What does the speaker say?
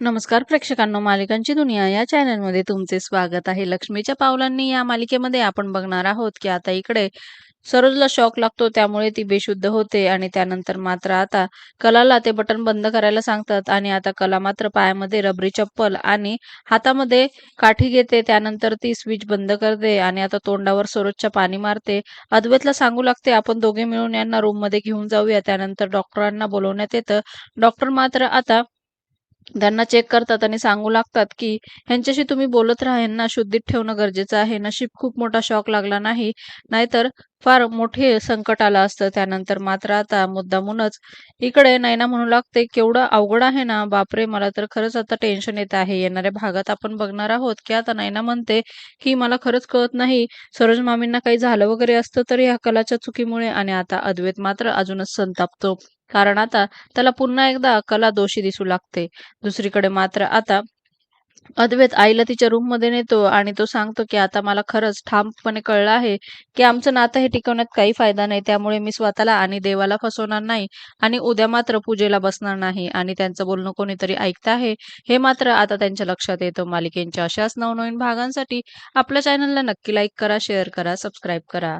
नमस्कार प्रेक्षकांनो मालिकांची दुनिया या चॅनलमध्ये तुमचे स्वागत आहे. लक्ष्मीच्या पावलांनी या मालिकेमध्ये आपण बघणार आहोत की आता इकडे सरोजला शॉक लागतो त्यामुळे ती बेशुद्ध होते आणि त्यानंतर मात्र आता कलाला ते बटन बंद करायला सांगतात आणि आता कला मात्र पायामध्ये रबरी चप्पल आणि हातामध्ये काठी घेते त्यानंतर ती स्विच बंद करते आणि आता तोंडावर सरोजच्या पाणी मारते. अद्वैतला सांगू लागते आपण दोघे मिळून यांना रूममध्ये घेऊन जाऊया. त्यानंतर डॉक्टरांना बोलवण्यात येतं. डॉक्टर मात्र आता त्यांना चेक करतात आणि सांगू लागतात की ह्यांच्याशी तुम्ही बोलत राहा यांना शुद्धीत ठेवणं गरजेचं आहे. नशीब खूप मोठा शॉक लागला नाही. नाहीतर फार मोठे संकट आलं असतं. त्यानंतर मात्र आता मुद्दामूनच इकडे नैना म्हणू लागते केवढं अवघड आहे ना. बापरे मला तर खरंच आता टेन्शन येत आहे. येणाऱ्या भागात आपण बघणार आहोत. की आता नैना म्हणते की मला खरंच कळत नाही. सरोज मामींना काही झालं वगैरे असतं तर या कलाच्या चुकीमुळे आणि आता अद्वैत मात्र अजूनच संतापतो. कारण आता त्याला पुन्हा एकदा कला दोषी दिसू लागते. दुसरीकडे मात्र आता अद्वैत आईला तिच्या रूममध्ये नेतो आणि तो सांगतो की आता मला खरंच ठामपणे कळलं आहे की आमचं नातं हे टिकवण्यात काही फायदा नाही. त्यामुळे मी स्वतःला आणि देवाला फसवणार नाही आणि उद्या मात्र पूजेला बसणार नाही. आणि त्यांचं बोलणं कोणीतरी ऐकत आहे हे मात्र आता त्यांच्या लक्षात येतं. मालिकेच्या अशाच नवनवीन भागांसाठी आपल्या चॅनलला नक्की लाईक करा शेअर करा सबस्क्राईब करा.